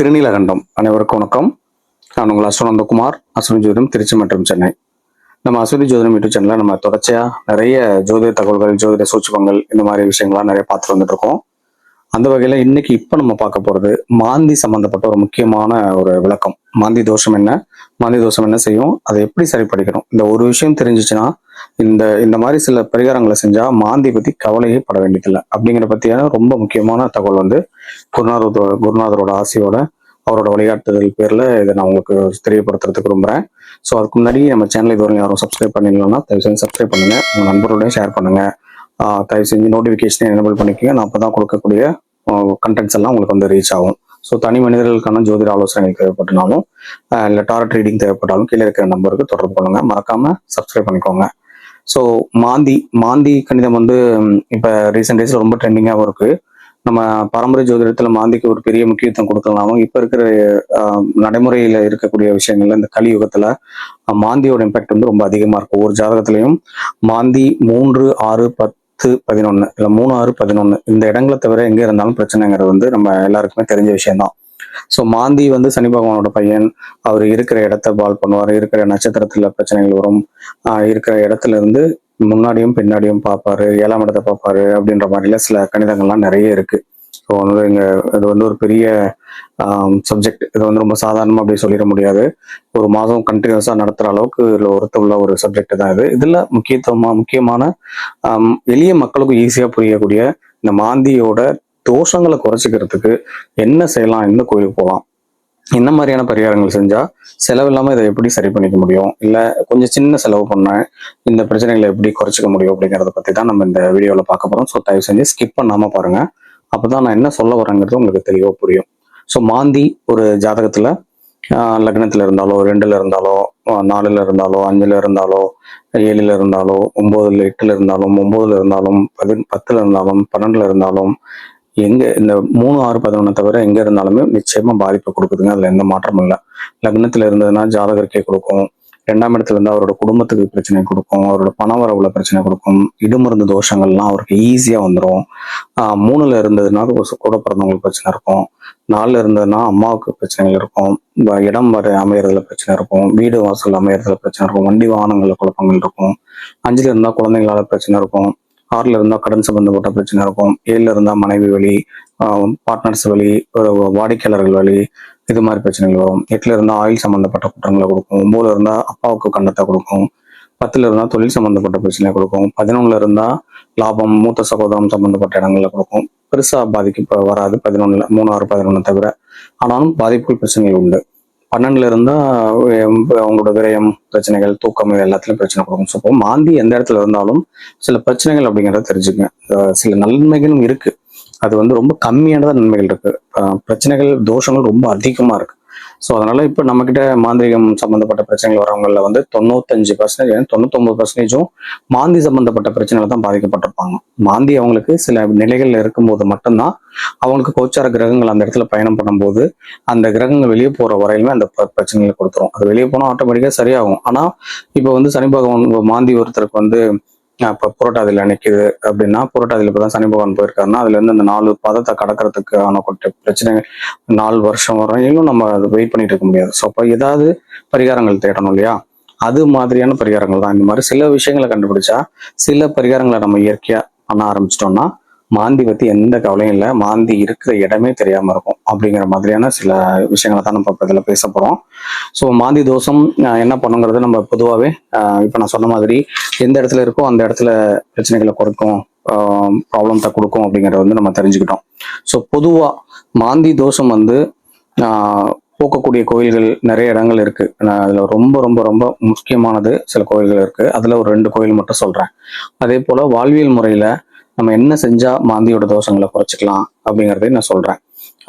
திருநீலகண்டம். அனைவருக்கும் வணக்கம். நான் உங்கள் அஸ்வனந்தகுமார் அஸ்வினி ஜோதிடம் திருச்சி மற்றும் சென்னை. நம்ம அஸ்வினி ஜோதிடம் யூடியூப் சேனலில் நம்ம தொடர்ச்சியா நிறைய ஜோதிட தகவல்கள் ஜோதிட சூட்சமங்கள் இந்த மாதிரி விஷயங்கள்லாம் நிறைய பார்த்துட்டு வந்துட்டு இருக்கோம். அந்த வகையில இன்னைக்கு இப்ப நம்ம பார்க்க போறது மாந்தி சம்பந்தப்பட்ட ஒரு முக்கியமான ஒரு விளக்கம். மாந்தி தோஷம் என்ன? மாந்தி தோஷம் என்ன செய்யும்? அதை எப்படி சரிப்படுத்தணும் இந்த ஒரு விஷயம் தெரிஞ்சிச்சுன்னா இந்த இந்த மாதிரி சில பரிகாரங்களை செஞ்சா மாந்தி பத்தி கவலையே பட வேண்டியதில்லை. அப்படிங்கிற பத்தியான ரொம்ப முக்கியமான தகவல் வந்து குருநாதரோட குருநாதரோட ஆசையோட அவரோட வழிகாட்டுதல் பேர்ல இதை நான் உங்களுக்கு தெரியப்படுத்துறதுக்கு விரும்புறேன். ஸோ அதுக்கு முன்னாடி நம்ம சேனல் இதுவரை யாரும் சப்ஸ்கிரைப் பண்ணிடலன்னா தயவு செஞ்சு சப்ஸ்கிரைப் பண்ணுங்க. உங்க நண்பரோடையும் ஷேர் பண்ணுங்க. தயவு செஞ்சு நோட்டிஃபிகேஷனை எனபிள் பண்ணிக்கோங்க. நான் அப்பதான் கொடுக்கக்கூடிய கண்டென்ட்ஸ் எல்லாம் உங்களுக்கு வந்து ரீச் ஆகும். ஸோ தனி மனிதர்களுக்கான ஜோதிட ஆலோசனைகள் தேவைப்பட்டனாலும் இல்லை டாரட் ரீடிங் தேவைப்பட்டாலும் கீழே இருக்கிற நம்பருக்கு தொடர்பு பண்ணுங்க மறக்காம சப்ஸ்கிரைப் பண்ணிக்கோங்க. ஸோ மாந்தி மாந்தி கணிதம் வந்து இப்போ ரீசெண்ட் டேஸில் ரொம்ப ட்ரெண்டிங்காகவும் இருக்கு. நம்ம பாரம்பரிய ஜோதிடத்தில் மாந்திக்கு ஒரு பெரிய முக்கியத்துவம் கொடுக்கலாலும் இப்போ இருக்கிற ஆஹ், நடைமுறையில இருக்கக்கூடிய விஷயங்கள்ல இந்த கலியுகத்துல மாந்தியோட இம்பேக்ட் வந்து ரொம்ப அதிகமா இருக்கும் ஒவ்வொரு ஜாதகத்திலையும் மாந்தி மூன்று ஆறு பத்து பதினொன்னு இல்லை மூணு ஆறு இந்த இடங்களை தவிர எங்கே இருந்தாலும் பிரச்சனைங்கிறது வந்து நம்ம எல்லாருக்குமே தெரிஞ்ச விஷயம்தான். ஸோ மாந்தி வந்து சனி பகவானோட பையன். அவர் இருக்கிற இடத்த பால் பண்ணுவார். இருக்கிற நட்சத்திரத்தில் பிரச்சனைகள் வரும். இருக்கிற இடத்துல இருந்து முன்னாடியும் பின்னாடியும் பார்ப்பாரு. ஏழாம் இடத்தை பார்ப்பாரு அப்படின்ற மாதிரில சில கணிதங்கள்லாம் நிறைய இருக்கு. ஸோ வந்து எங்கள் இது வந்து ஒரு பெரிய சப்ஜெக்ட் இது வந்து ரொம்ப சாதாரணமா அப்படி சொல்லிட முடியாது. ஒரு மாதம் கண்டினியூஸாக நடத்துற அளவுக்கு இதில் ஒருத்தவுள்ள ஒரு சப்ஜெக்ட் தான் இது. இதுல முக்கியத்துவமா முக்கியமான எளிய மக்களுக்கும் ஈஸியா புரியக்கூடிய இந்த மாந்தியோட தோஷங்களை குறைச்சிக்கிறதுக்கு என்ன செய்யலாம் எந்த கோயிலுக்கு போகலாம் என்ன மாதிரியான பரிகாரங்கள் செஞ்சா செலவில்லாம இதை எப்படி சரி பண்ணிக்க முடியும் இல்ல கொஞ்சம் சின்ன செலவு பண்ண இந்த பிரச்சனைகளை எப்படி குறைச்சிக்க முடியும் அப்படிங்கிறத பத்தி தான் நம்ம இந்த வீடியோவில் பார்க்க போறோம். ஸோ தயவு செஞ்சு ஸ்கிப் பண்ணாம அப்போ தான் நான் என்ன சொல்ல வரேங்கிறது உங்களுக்கு தெளிவாக புரியும். ஸோ மாந்தி ஒரு ஜாதகத்தில் லக்னத்தில் இருந்தாலோ ரெண்டில் இருந்தாலோ நாலில் நாலுல இருந்தாலோ அஞ்சில் இருந்தாலோ ஏழில் இருந்தாலோ ஒம்போதில் எட்டில் இருந்தாலும் ஒம்போதில் இருந்தாலும் பதி பத்தில் இருந்தாலும் பன்னெண்டில் இருந்தாலும் எங்கே இந்த மூணு ஆறு பதினொன்று தவிர எங்கே இருந்தாலுமே நிச்சயமாக பாதிப்பை கொடுக்குதுங்க. அதில் எந்த மாற்றமும் இல்லை. லக்னத்தில் இருந்ததுன்னா ஜாதகருக்கே கொடுக்கும். ரெண்டாம் இடத்துல இருந்து அவரோட குடும்பத்துக்கு பிரச்சனை கொடுக்கும் அவரோட பணவரவுல பிரச்சனை கொடுக்கும் இடுமருந்து தோஷங்கள்லாம் அவருக்கு ஈஸியா வந்துடும் மூணுல இருந்ததுன்னா ஒரு கூட பிறந்தவங்களுக்கு பிரச்சனை இருக்கும். நாலுல இருந்ததுன்னா அம்மாவுக்கு பிரச்சனைகள் இருக்கும். இடம் வர அமையறதுல பிரச்சனை இருக்கும். வீடு வாசல் அமையறதுல பிரச்சனை இருக்கும். வண்டி வாகனங்கள்ல குழப்பங்கள் இருக்கும். அஞ்சுல இருந்தா குழந்தைங்களால பிரச்சனை இருக்கும். ஆறுல இருந்தா கடன் சம்பந்தப்பட்ட பிரச்சனை இருக்கும். ஏழுல இருந்தா மனைவி வழி பார்ட்னர்ஸ் வழி வாடிக்கையாளர்கள் வழி இது மாதிரி பிரச்சனைகள் வரும். எட்டுல இருந்தால் ஆயில் சம்மந்தப்பட்ட குற்றங்களை கொடுக்கும். ஒன்பதுல இருந்தால் அப்பாவுக்கு கண்டத்தை கொடுக்கும். பத்துல இருந்தால் தொழில் சம்மந்தப்பட்ட பிரச்சனை கொடுக்கும். பதினொன்னுல இருந்தால் லாபம் மூத்த சகோதரம் சம்மந்தப்பட்ட இடங்களில் கொடுக்கும். பெருசா பாதிக்கு வராது. பதினொன்னுல மூணு ஆறு பதினொன்னு தவிர. ஆனாலும் பாதிப்புகள் பிரச்சனைகள் உண்டு. பன்னெண்டுல இருந்தால் அவங்களோட விரயம் பிரச்சனைகள் தூக்கம் இது எல்லாத்துலயும் பிரச்சனை கொடுக்கும். ஸோ மாந்தி எந்த இடத்துல இருந்தாலும் சில பிரச்சனைகள் அப்படிங்கிறத தெரிஞ்சுக்கங்க. சில நன்மைகளும் இருக்கு. அது வந்து ரொம்ப கம்மியானதாக நன்மைகள் இருக்கு. பிரச்சனைகள் தோஷங்கள் ரொம்ப அதிகமா இருக்கு. ஸோ அதனால இப்போ நம்ம கிட்ட மாந்திரிகம் சம்மந்தப்பட்ட பிரச்சனைகள் வரவங்களில் வந்து தொண்ணூத்தஞ்சு பர்சன்டேஜ் தொண்ணூத்தொம்பது பர்சன்டேஜும் மாந்தி சம்மந்தப்பட்ட பிரச்சனைகள் தான் பாதிக்கப்பட்டிருப்பாங்க. மாந்தி அவங்களுக்கு சில நிலைகள்ல இருக்கும்போது மட்டும்தான் அவங்களுக்கு கோச்சார கிரகங்கள் அந்த இடத்துல பயணம் பண்ணும்போது அந்த கிரகங்கள் வெளியே போகிற வரையிலுமே அந்த ப- பிரச்சனைகளை கொடுத்துரும். அது வெளியே போனால் ஆட்டோமேட்டிக்காக சரியாகும். ஆனால் இப்போ வந்து சனி பகவான் மாந்தி ஒருத்தருக்கு வந்து இப்ப புரட்டாதியில நிற்கிது அப்படின்னா புரட்டாதியில இப்பதான் சனி பகவான் போயிருக்காருன்னா அதுலேருந்து இந்த அந்த நாலு பதத்தை கடக்கிறதுக்கான கொட்ட பிரச்சனை நாலு வருஷம் வரையிலும் நம்ம வெயிட் பண்ணிட்டு இருக்க முடியாது. ஸோ அப்போ ஏதாவது பரிகாரங்கள் தேடணும் இல்லையா? அது மாதிரியான பரிகாரங்கள் தான். இந்த மாதிரி சில விஷயங்களை கண்டுபிடிச்சா சில பரிகாரங்களை நம்ம இயற்கையா பண்ண ஆரம்பிச்சிட்டோம்னா மாந்தி பத்தி எந்த கவலையும் இல்லை. மாந்தி இருக்கிற இடமே தெரியாம இருக்கும். அப்படிங்கிற மாதிரியான சில விஷயங்களை தான் நம்ம இப்போ இதில் பேச போறோம். ஸோ மாந்தி தோஷம் என்ன பண்ணுங்கிறது நம்ம பொதுவாகவே இப்போ நான் சொன்ன மாதிரி எந்த இடத்துல இருக்கோ அந்த இடத்துல பிரச்சனைகளை குறைக்கும் ப்ராப்ளத்தை கொடுக்கும் அப்படிங்கறத வந்து நம்ம தெரிஞ்சுக்கிட்டோம். ஸோ பொதுவாக மாந்தி தோஷம் வந்து போக்கக்கூடிய கோயில்கள் நிறைய இடங்கள் இருக்கு. நான் அதுல ரொம்ப ரொம்ப ரொம்ப முக்கியமானது சில கோயில்கள் இருக்கு. அதுல ஒரு ரெண்டு கோயில் மட்டும் சொல்றேன். அதே போல வாழ்வியல் முறையில நம்ம என்ன செஞ்சா மாந்தியோட தோஷங்களை குறைச்சிக்கலாம் அப்படிங்கிறதையும் நான் சொல்றேன்.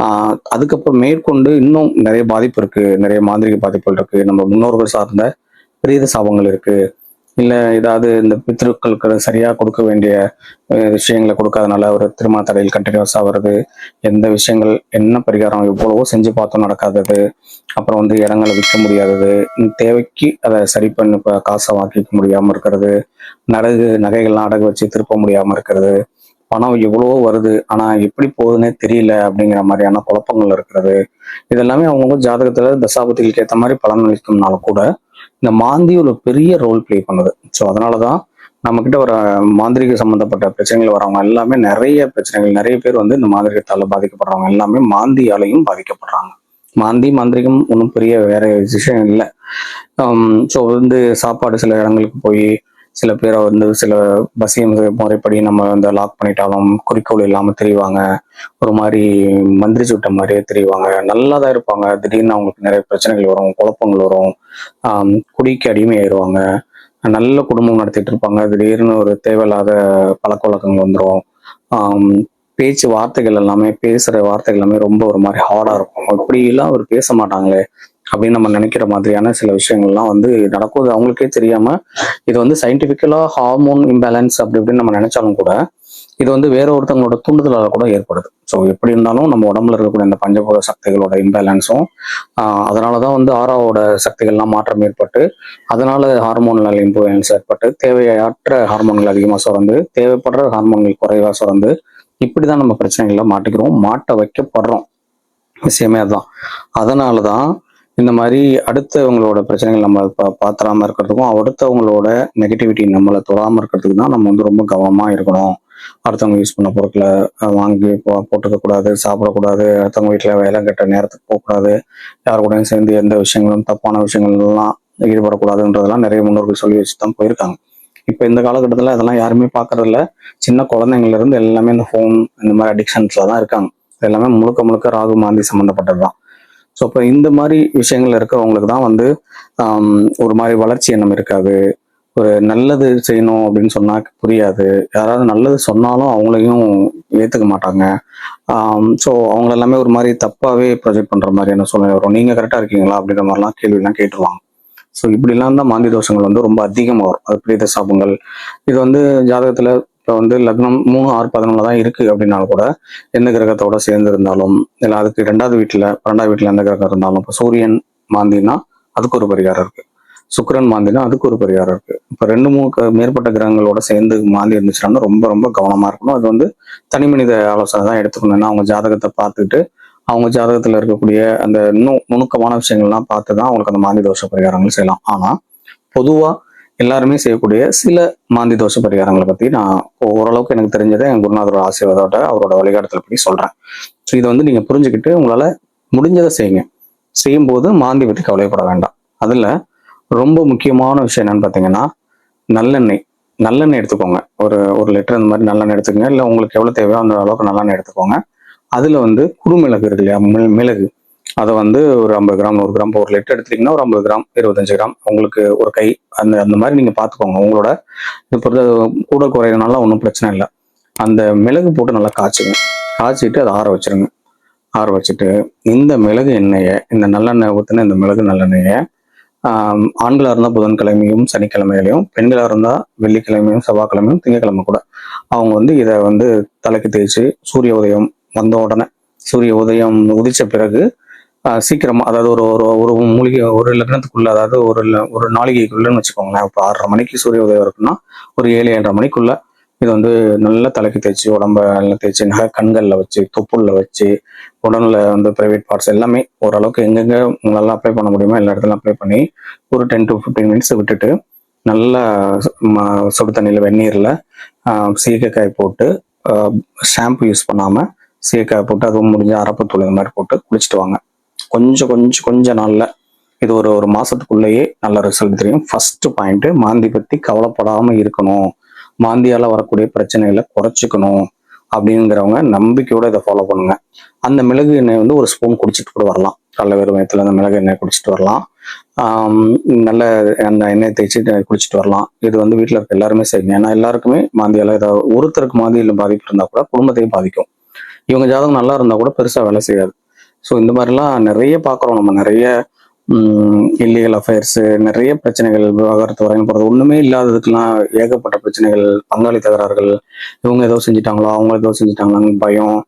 ஆஹ் அதுக்கப்புறம் மேற்கொண்டு இன்னும் நிறைய பாதிப்பு இருக்கு. நிறைய மாந்திரிக பாதிப்புகள் இருக்கு. நம்ம முன்னோர்கள் சார்ந்த பிரீத சாபங்கள் இருக்கு. இல்லை ஏதாவது இந்த பித்ருக்களுக்கு சரியாக கொடுக்க வேண்டிய விஷயங்களை கொடுக்காதனால ஒரு திருமண தடையில் கண்டினியூஸாக வருது. எந்த விஷயங்கள் என்ன பரிகாரம் எவ்வளவோ செஞ்சு பார்த்தோம் நடக்காதது. அப்புறம் வந்து இடங்களை விற்க முடியாதது. தேவைக்கு அதை சரி பண்ணி இப்போ காசை வாங்கிக்க முடியாமல் இருக்கிறது. நடகு நகைகள்லாம் அடகு வச்சு திருப்ப முடியாமல் இருக்கிறது. பணம் எவ்வளவோ வருது. ஆனா எப்படி போகுதுன்னே தெரியல அப்படிங்கிற மாதிரியான குழப்பங்கள் இருக்கிறது. இதெல்லாமே அவங்கவுங்க ஜாதகத்துல தசாபதிகளுக்கு ஏற்ற மாதிரி பலன் அளிக்கும்னாலும் கூட இந்த மாந்தி ஒரு பெரிய ரோல் ப்ளே பண்ணுது. ஸோ அதனாலதான் நம்ம கிட்ட வர மாந்திரிக சம்பந்தப்பட்ட பிரச்சனைகள் வரவங்க எல்லாமே நிறைய பிரச்சனைகள் நிறைய பேர் வந்து இந்த மாந்திரிகத்தால பாதிக்கப்படுறவங்க எல்லாமே மாந்தியாலையும் பாதிக்கப்படுறாங்க. மாந்தி மாந்திரிகம் ஒன்றும் பெரிய வேற விஷயம் இல்லை. ஸோ வந்து சாப்பாடு சில இடங்களுக்கு போய் சில பேரை வந்து சில வசியம் முறைப்படி நம்ம வந்து லாக் பண்ணிட்டாலும் குறிக்கோள் இல்லாமல் தெரிவாங்க. ஒரு மாதிரி மந்திரிச்சு விட்ட மாதிரியே தெரிவாங்க. நல்லா தான் இருப்பாங்க. திடீர்னு அவங்களுக்கு நிறைய பிரச்சனைகள் வரும் குழப்பங்கள் வரும். ஆம், குடிக்கு அடிமையாயிருவாங்க. நல்ல குடும்பம் நடத்திட்டு இருப்பாங்க. திடீர்னு ஒரு தேவையில்லாத பழக்க வழக்கங்கள் வந்துடும் பேச்சு வார்த்தைகள் எல்லாமே பேசுற வார்த்தைகள் எல்லாமே ரொம்ப ஒரு மாதிரி ஹார்டா இருக்கும். இப்படி எல்லாம் அவர் பேச மாட்டாங்களே. அப்படின்னு நம்ம நினைக்கிற மாதிரியான சில விஷயங்கள்லாம் வந்து நடக்கும் அவங்களுக்கே தெரியாம இது வந்து சயின்டிபிக்கலா ஹார்மோன் இம்பேலன்ஸ் அப்படி இப்படின்னு நம்ம நினைச்சாலும் கூட இது வந்து வேற ஒருத்தவங்களோட தூண்டுதலால் கூட ஏற்படுது. ஸோ எப்படி இருந்தாலும் நம்ம உடம்புல இருக்கக்கூடிய இந்த பஞ்சபூத சக்திகளோட இம்பேலன்ஸும் அதனாலதான் வந்து ஆறாவோட சக்திகள்லாம் மாற்றம் ஏற்பட்டு அதனால ஹார்மோனல் இம்பேலன்ஸ் ஏற்பட்டு தேவையற்ற ஹார்மோன்கள் அதிகமாக சுரந்து தேவைப்படுற ஹார்மோன்கள் குறைவாக சுரந்து இப்படிதான் நம்ம பிரச்சனைகளை மாட்டிக்கிறோம் மாட்ட வைக்கப்படுறோம். விஷயமே அதுதான் அதனால தான் இந்த மாதிரி அடுத்தவங்களோட பிரச்சனைகள் நம்ம பா- பாத்திராம இருக்கிறதுக்கும் அடுத்தவங்களோட நெகட்டிவிட்டி நம்மளை தொடாம இருக்கிறதுக்கு தான் நம்ம வந்து ரொம்ப கவனமா இருக்கணும். அடுத்தவங்க யூஸ் பண்ண பொருட்களை வாங்கி போட்டுக்க கூடாது சாப்பிடக்கூடாது அடுத்தவங்க வீட்டில் வேலை கட்ட நேரத்துக்கு போகக்கூடாது யார் கூடயும் சேர்ந்து எந்த விஷயங்களும் தப்பான விஷயங்கள்லாம் ஈடுபடக்கூடாதுன்றதெல்லாம் நிறைய முன்னோர்கள் சொல்லி வச்சு தான் போயிருக்காங்க. இப்போ இந்த காலகட்டத்தில் அதெல்லாம் யாருமே பார்க்கறதில்ல சின்ன குழந்தைங்கள்ல இருந்து எல்லாமே இந்த ஃபோன் இந்த மாதிரி அடிக்ஷன்ஸ்ல தான் இருக்காங்க. இது எல்லாமே முழுக்க முழுக்க ராகு மாந்தி சம்மந்தப்பட்டது தான் ஸோ இப்போ இந்த மாதிரி விஷயங்கள் இருக்கிறவங்களுக்கு தான் வந்து ஒரு மாதிரி வளர்ச்சி எண்ணம் இருக்காது. ஒரு நல்லது செய்யணும் அப்படின்னு சொன்னா புரியாது. யாராவது நல்லது சொன்னாலும் அவங்களையும் ஏற்றுக்க மாட்டாங்க. ஸோ அவங்க எல்லாமே ஒரு மாதிரி தப்பாகவே ப்ரொஜெக்ட் பண்ணுற மாதிரியான சூழ்நிலை வரும்? நீங்கள் கரெக்டாக இருக்கீங்களா? அப்படின்ற மாதிரிலாம் கேள்வியெல்லாம் கேட்டுருவாங்க. ஸோ இப்படிலாம் தான் மாந்தி தோஷங்கள் வந்து ரொம்ப அதிகமாக வரும். அது பிரீத சாபங்கள். இது வந்து ஜாதகத்தில் இப்போ வந்து லக்னம் மூணு ஆறு பதினொன்றில் தான் இருக்குது அப்படின்னாலும் கூட எந்த கிரகத்தோட சேர்ந்து இருந்தாலும் இல்லை அதுக்கு ரெண்டாவது வீட்டில் பன்னெண்டாவது வீட்டில் எந்த கிரகம் இருந்தாலும் இப்போ சூரியன் மாந்தினா அதுக்கு ஒரு பரிகாரம் இருக்குது சுக்கிரன் மாந்தினா அதுக்கு ஒரு பரிகாரம் இருக்குது இப்போ ரெண்டு மூணு க- மேற்பட்ட கிரகங்களோட சேர்ந்து மாந்தி இருந்துச்சுன்னா ரொம்ப ரொம்ப கவனமாக இருக்கணும். அது வந்து தனி மனித ஆலோசனை தான் எடுத்துக்கணும். ஏன்னா அவங்க ஜாதகத்தை பார்த்துட்டு அவங்க ஜாதகத்தில் இருக்கக்கூடிய அந்த இன்னும் நுணுக்கமான விஷயங்கள்லாம் பார்த்து தான் அவங்களுக்கு அந்த மாந்தி தோஷ பரிகாரங்கள் செய்யலாம். ஆனால் பொதுவாக எல்லாருமே செய்யக்கூடிய சில மாந்தி தோஷ பரிகாரங்களை பத்தி நான் ஓரளவுக்கு எனக்கு தெரிஞ்சதை என் குருநாதரோட ஆசீர்வாதோட அவரோட வழிகாட்டத்தில் பற்றி சொல்றேன். ஸோ இதை வந்து நீங்க புரிஞ்சுக்கிட்டு உங்களால முடிஞ்சதை செய்யுங்க. செய்யும்போது மாந்தி பற்றி கவலைப்பட வேண்டாம். அதுல ரொம்ப முக்கியமான விஷயம் என்னன்னு பார்த்தீங்கன்னா நல்லெண்ணெய். நல்லெண்ணெய் எடுத்துக்கோங்க. ஒரு ஒரு லிட்டர் இந்த மாதிரி நல்லெண்ணெய் எடுத்துக்கோங்க. இல்லை உங்களுக்கு எவ்வளோ தேவையோ அந்த அளவுக்கு நல்லெண்ணெய் எடுத்துக்கோங்க. அதில் வந்து குறுமிளகு இருக்கு இல்லையா? மிளகு. அதை வந்து ஒரு ஐம்பது கிராம் நூறு கிராம் ஒரு லிட்டர் எடுத்துட்டீங்கன்னா ஒரு ஐம்பது கிராம் இருபத்தஞ்சு கிராம். உங்களுக்கு ஒரு கை அந்த அந்த மாதிரி நீங்கள் பார்த்துக்கோங்க. உங்களோட இது பொறுத்த கூட குறையிறதுனால ஒன்றும் பிரச்சனை இல்லை. அந்த மிளகு போட்டு நல்லா காய்ச்சுங்க. காய்ச்சிட்டு அதை ஆற வச்சிருங்க. ஆற வச்சுட்டு இந்த மிளகு எண்ணெயை இந்த நல்லெண்ணெய் ஊற்றின இந்த மிளகு நல்லெண்ணெயை ஆண்களாக இருந்தால் புதன்கிழமையும் சனிக்கிழமையிலையும் பெண்களாக இருந்தால் வெள்ளிக்கிழமையும் செவ்வாய்க்கிழமையும் திங்கக்கிழமை கூட. அவங்க வந்து இதை வந்து தலைக்கு தேய்ச்சி சூரிய உதயம் வந்த உடனே சூரிய உதயம் உதித்த பிறகு சீக்கிரமாக அதாவது ஒரு ஒரு ஒரு மூலிகை ஒரு லக்னத்துக்குள்ள அதாவது ஒரு ஒரு நாளிகைக்குள்ளன்னு வச்சுக்கோங்களேன். இப்போ ஆறரை மணிக்கு சூரிய உதயம் இருக்குன்னா ஒரு ஏழு ஏழரை மணிக்குள்ள இது வந்து நல்லா தலைக்கு தேய்ச்சி உடம்ப நல்லா தேய்ச்சி நகை கண்களில் வச்சு தொப்புளில் வச்சு உடல்ல வந்து ப்ரைவேட் பார்ட்ஸ் எல்லாமே ஓரளவுக்கு எங்கெங்கே உங்களால் அப்ளை பண்ண முடியுமோ எல்லா இடத்துலையும் அப்ளை பண்ணி ஒரு டென் டு ஃபிஃப்டீன் மினிட்ஸ் விட்டுட்டு நல்லா ம- சுடு தண்ணியில் வெந்நீரில் சீயக்காய் போட்டு ஷாம்பு யூஸ் பண்ணாமல் சீயக்காய் போட்டு அதுவும் முடிஞ்ச அரப்புத்தூள் இந்த மாதிரி போட்டு குளிச்சுட்டு வாங்க. கொஞ்சம் கொஞ்சம் கொஞ்ச நாளில் இது ஒரு ஒரு மாசத்துக்குள்ளேயே நல்ல ரிசல்ட் தெரியும். ஃபஸ்ட்டு பாயிண்ட்டு மாந்தி பத்தி கவலைப்படாம இருக்கணும். மாந்தியால வரக்கூடிய பிரச்சனைகளை குறைச்சிக்கணும் அப்படிங்கிறவங்க நம்பிக்கையோட இதை ஃபாலோ பண்ணுங்க. அந்த மிளகு எண்ணெய் வந்து ஒரு ஸ்பூன் குடிச்சிட்டு கூட வரலாம். நல்ல வெறும் அந்த மிளகு எண்ணெய் குடிச்சிட்டு வரலாம். நல்ல அந்த எண்ணெய் தேய்ச்சி குடிச்சிட்டு வரலாம். இது வந்து வீட்டில் இருக்க எல்லாருமே செய்யுங்க ஏன்னா எல்லாருக்குமே மாந்தியால் ஏதாவது ஒருத்தருக்கு மாந்தியில் பாதிப்பு இருந்தால் கூட குடும்பத்தையும் பாதிக்கும். இவங்க ஜாதகம் நல்லா இருந்தால் கூட பெருசாக வேலை செய்யாது. ஸோ இந்த மாதிரிலாம் நிறைய பார்க்குறோம். நம்ம நிறைய இல்லீகல் அஃபேர்ஸு நிறைய பிரச்சனைகள் விவகாரத்து வரையும் போகிறது ஒன்றுமே இல்லாததுக்கெல்லாம் ஏகப்பட்ட பிரச்சனைகள் பங்காளி தகராறுகள் இவங்க ஏதோ செஞ்சுட்டாங்களோ அவங்க ஏதோ செஞ்சுட்டாங்களான்னு பயம்.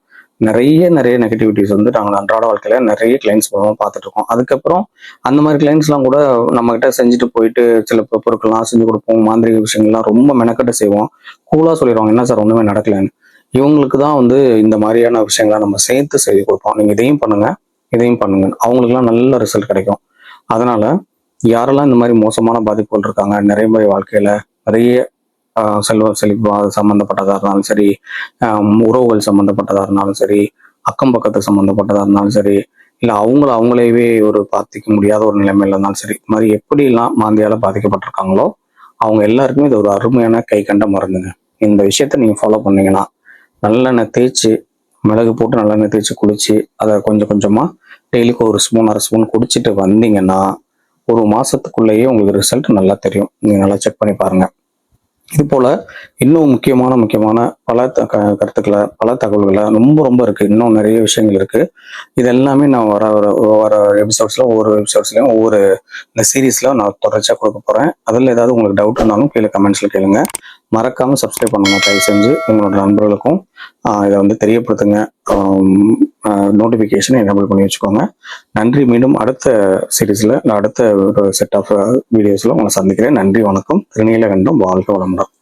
நிறைய நிறைய நெகட்டிவிட்டிஸ் வந்து நாங்கள் அன்றாட வாழ்க்கையில நிறைய கிளைண்ட்ஸ் மூலமாக பார்த்துட்டு இருக்கோம் அதுக்கப்புறம் அந்த மாதிரி கிளைண்ட்ஸ்லாம் கூட நம்மகிட்ட செஞ்சுட்டு போயிட்டு சில பொருட்கள்லாம் செஞ்சு கொடுப்போம். மாந்திரிக விஷயங்கள்லாம் ரொம்ப மெனக்கட்டு செய்வோம். கூலாக சொல்லிடுவாங்க. என்ன சார் ஒன்றுமே நடக்கலைன்னு. இவங்களுக்கு தான் வந்து இந்த மாதிரியான விஷயங்களை நம்ம சேர்த்து செய்து கொடுப்போம். நீங்கள் இதையும் பண்ணுங்கள் இதையும் பண்ணுங்க. அவங்களுக்குலாம் நல்ல ரிசல்ட் கிடைக்கும். அதனால யாரெல்லாம் இந்த மாதிரி மோசமான பாதிப்புகள் இருக்காங்க நிறைய வாழ்க்கையில நிறைய செல்வ செழிப்பு அது இருந்தாலும் சரி உறவுகள் சம்மந்தப்பட்டதாக இருந்தாலும் சரி அக்கம் பக்கத்து சம்மந்தப்பட்டதாக இருந்தாலும் சரி இல்லை அவங்கள அவங்களையவே ஒரு பாதிக்க முடியாத ஒரு நிலைமையில இருந்தாலும் சரி இது மாதிரி எப்படிலாம் மாந்தியால் பாதிக்கப்பட்டிருக்காங்களோ அவங்க எல்லாருக்குமே இது ஒரு அருமையான கை கண்ட மருந்துங்க. இந்த விஷயத்த நீங்கள் ஃபாலோ பண்ணீங்கன்னா நல்லெண்ணெய் தேய்ச்சி மிளகு போட்டு நல்லெண்ணெய் தேய்ச்சி குளிச்சு அதை கொஞ்சம் கொஞ்சமாக டெய்லிக்கு ஒரு ஸ்பூன் அரை ஸ்பூன் குடிச்சிட்டு வந்தீங்கன்னா ஒரு மாதத்துக்குள்ளேயே உங்களுக்கு ரிசல்ட் நல்லா தெரியும். நீங்கள் நல்லா செக் பண்ணி பாருங்கள் இது போல் இன்னும் முக்கியமான முக்கியமான பல த- க- கருத்துக்களை பல தகவல்களை ரொம்ப ரொம்ப இருக்குது இன்னும் நிறைய விஷயங்கள் இருக்குது இது எல்லாமே நான் வர வர வர எபிசோட்ஸில் ஒவ்வொரு எபிசோட்ஸ்லையும் ஒவ்வொரு இந்த சீரீஸில் நான் தொடர்ச்சியாக கொடுக்க போகிறேன் அதில் ஏதாவது உங்களுக்கு டவுட் இருந்தாலும் கீழே கமெண்ட்ஸில் கேளுங்க. மறக்காமல் சப்ஸ்கிரைப் பண்ணுங்கள் தயவு செஞ்சு உங்களோட நண்பர்களுக்கும் இதை வந்து தெரியப்படுத்துங்க. நோட்டிஃபிகேஷனை எனபிள் பண்ணி வச்சுக்கோங்க. நன்றி. மீண்டும் அடுத்த சீரீஸ்ல அடுத்த ஒரு செட் ஆஃப் வீடியோஸில் உங்களை சந்திக்கிறேன். நன்றி. வணக்கம். திருநீலகண்டம். வாழ்க்கை வளமுடன்.